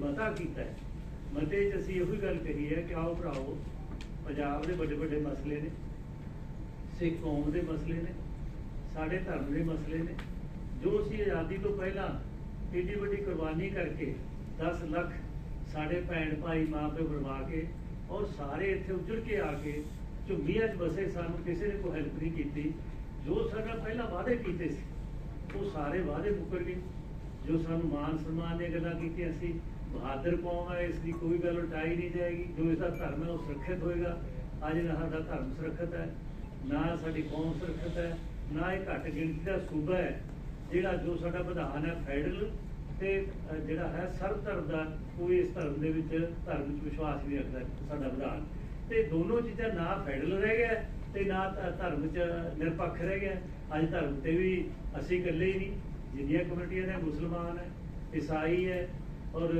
ਮਤਾ ਕੀਤਾ ਹੈ। ਮਤੇ 'ਚ ਅਸੀਂ ਇਹੋ ਹੀ ਗੱਲ ਕਹੀ ਹੈ ਕਿ ਆਓ ਭਰਾਓ, ਪੰਜਾਬ ਦੇ ਵੱਡੇ ਵੱਡੇ ਮਸਲੇ ਨੇ, ਸਿੱਖ ਕੌਮ ਦੇ ਮਸਲੇ ਨੇ, ਸਾਡੇ ਧਰਮ ਦੇ ਮਸਲੇ ਨੇ। ਜੋ ਅਸੀਂ ਆਜ਼ਾਦੀ ਤੋਂ ਪਹਿਲਾਂ ਏਡੀ ਵੱਡੀ ਕੁਰਬਾਨੀ ਕਰਕੇ 10 ਲੱਖ ਸਾਡੇ ਭੈਣ ਭਾਈ, ਮਾਂ ਪਿਓ ਬਰਵਾ ਕੇ ਔਰ ਸਾਰੇ ਇੱਥੇ ਉੱਜੜ ਕੇ ਆ ਕੇ ਝੁੱਗੀਆਂ 'ਚ ਵਸੇ ਸਾਨੂੰ ਕਿਸੇ ਨੇ ਕੋਈ ਹੈਲਪ ਨਹੀਂ ਕੀਤੀ। ਜੋ ਸਾਡਾ ਪਹਿਲਾਂ ਵਾਅਦੇ ਕੀਤੇ ਸੀ, ਉਹ ਸਾਰੇ ਵਾਅਦੇ ਮੁੱਕਰ ਗਏ। ਜੋ ਸਾਨੂੰ ਮਾਨ ਸਨਮਾਨ ਦੀਆਂ ਗੱਲਾਂ ਕੀਤੀਆਂ ਸੀ ਬਹਾਦਰ ਕੌਮ ਹੈ, ਇਸ ਦੀ ਕੋਈ ਗੱਲ ਉਟਾਈ ਨਹੀਂ ਜਾਏਗੀ। ਜੋ ਇਸ ਦਾ ਧਰਮ ਹੈ, ਉਹ ਸੁਰੱਖਿਅਤ ਹੋਏਗਾ। ਅੱਜ ਨਾ ਸਾਡਾ ਧਰਮ ਸੁਰੱਖਿਅਤ ਹੈ, ਨਾ ਸਾਡੀ ਕੌਮ ਸੁਰੱਖਿਅਤ ਹੈ, ਨਾ ਇਹ ਘੱਟ ਗਿਣਤੀ ਦਾ ਸੂਬਾ ਹੈ, ਜਿਹੜਾ ਜੋ ਸਾਡਾ ਵਿਧਾਨ ਹੈ ਫੈਡਰਲ ਤੇ ਜਿਹੜਾ ਹੈ ਸਰਵ ਧਰਮ ਦਾ ਕੋਈ ਇਸ ਧਰਮ ਦੇ ਵਿੱਚ, ਧਰਮ ਵਿੱਚ ਵਿਸ਼ਵਾਸ ਨਹੀਂ ਰੱਖਦਾ ਸਾਡਾ ਵਿਧਾਨ। ਤੇ ਦੋਨੋਂ ਚੀਜ਼ਾਂ ਨਾ ਫੈਡਰਲ ਰਹਿ ਗਿਆ ਤੇ ਨਾ ਧਰਮ ਚ ਨਿਰਪੱਖ ਰਹਿ ਗਿਆ। ਅੱਜ ਧਰਮ ਤੇ ਵੀ ਅਸੀਂ ਇਕੱਲੇ ਹੀ ਨਹੀਂ। ਜਿੰਨੀਆਂ ਕਮਿਊਨਿਟੀਆਂ ਨੇ, ਮੁਸਲਮਾਨ ਹੈ ਈਸਾਈ ਹੈ ਔਰ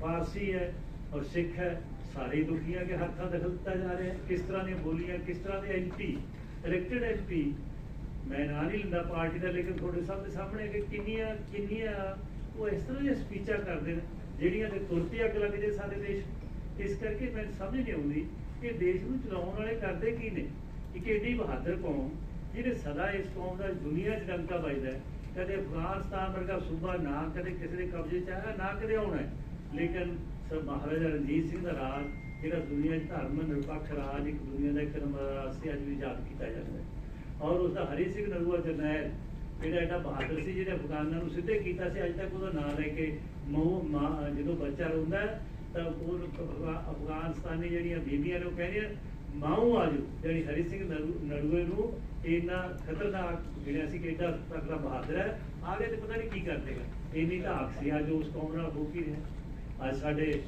ਫਾਰਸੀ ਹੈ ਔਰ ਸਿੱਖ ਹੈ, ਸਾਰੇ ਦੁਖੀਆਂ ਕੇ ਹੱਥਾਂ ਦਖਲ ਦਿੱਤਾ ਜਾ ਰਿਹਾ ਹੈ ਕਿਸ ਤਰ੍ਹਾਂ ਦੀਆਂ ਬੋਲੀਆਂ, ਕਿਸ ਤਰ੍ਹਾਂ ਦੇ ਐਮਪੀ ਇਲੈਕਟਡ ਐਮਪੀ ਮੈਂ ਨਾਂ ਨਹੀਂ ਲੈਂਦਾ ਪਾਰਟੀ ਦਾ, ਲੇਕਿਨ ਤੁਹਾਡੇ ਸਭ ਦੇ ਸਾਹਮਣੇ ਕਿ ਕਿੰਨੀਆਂ ਕਿੰਨੀਆਂ ਉਹ ਇਸ ਤਰ੍ਹਾਂ ਦੀਆਂ ਸਪੀਚਾਂ ਕਰਦੇ ਨੇ, ਜਿਹੜੀਆਂ ਦੇ ਤੁਰਤੀ ਅੱਗ ਲੱਗ ਜੇ ਸਾਡੇ ਦੇਸ਼। ਇਸ ਕਰਕੇ ਮੈਂ ਸਮਝ ਨਹੀਂ ਆਉਂਦੀ ਕਿ ਦੇਸ਼ ਨੂੰ ਚਲਾਉਣ ਵਾਲੇ ਕਰਦੇ ਕੀ ਨੇ। ਇੱਕ ਏਡੀ ਬਹਾਦਰ ਕੌਮ ਜਿਹੜੇ ਸਦਾ ਇਸ ਕੌਮ ਦਾ ਦੁਨੀਆ 'ਚ ਡੰਕਾ ਵੱਜਦਾ ਕਦੇ ਅਫਗਾਨਿਸਤਾਨ ਵਰਗਾ ਸੂਬਾ ਨਾ, ਕਦੇ ਕਿਸੇ ਦੇ ਕਬਜ਼ੇ 'ਚ ਆਇਆ ਨਾ ਕਦੇ ਆਉਣਾ ਲੇਕਿਨ ਸਰ ਮਹਾਰਾਜਾ ਰਣਜੀਤ ਸਿੰਘ ਦਾ ਰਾਜ, ਜਿਹੜਾ ਦੁਨੀਆ 'ਚ ਧਰਮ ਨਿਰਪੱਖ ਰਾਜ, ਇੱਕ ਦੁਨੀਆ ਦਾ ਇੱਕ ਨੰਬਰ ਸੀ, ਅੱਜ ਵੀ ਯਾਦ ਕੀਤਾ ਜਾਂਦਾ ਹੈ। ਔਰ ਉਸ ਦਾ ਹਰੀ ਸਿੰਘ ਨਰੂਆ ਜਰਨੈਲ, ਜਿਹੜਾ ਐਡਾ ਬਹਾਦਰ ਸੀ ਜਿਹਨੇ ਅਫਗਾਨਾਂ ਨੂੰ ਸਿੱਧੇ ਕੀਤਾ ਸੀ, ਅੱਜ ਤੱਕ ਉਹਦਾ ਨਾਂ ਲੈ ਕੇ ਮਾਂ, ਜਦੋਂ ਬੱਚਾ ਰੋਂਦਾ ਤਾਂ ਉਹ ਅਫਗਾਨਿਸਤਾਨੀ ਜਿਹੜੀਆਂ ਬੀਬੀਆਂ ਨੇ ਉਹ ਕਹਿੰਦੀਆਂ ਮਾਊ ਆਜੂ ਜਿਹੜੀ ਹਰੀ ਸਿੰਘ ਨਰੂ- ਨਰੂਏ ਨੂੰ ਇੰਨਾ ਖਤਰਨਾਕ ਜਿਹੜਾ ਸੀ ਕਿ ਏਡਾ ਤਕੜਾ ਬਹਾਦਰ ਹੈ ਆਗੇ ਤੇ ਪਤਾ ਨਹੀਂ ਕੀ ਕਰ ਦੇਗਾ ਇੰਨੀ ਤਾਂ ਆਖ ਸੀ ਅੱਜ ਉਸ ਕੌਮ ਨਾਲ ਹੋ ਕੀ ਰਿਹਾ। ਅੱਜ ਸਾਡੇ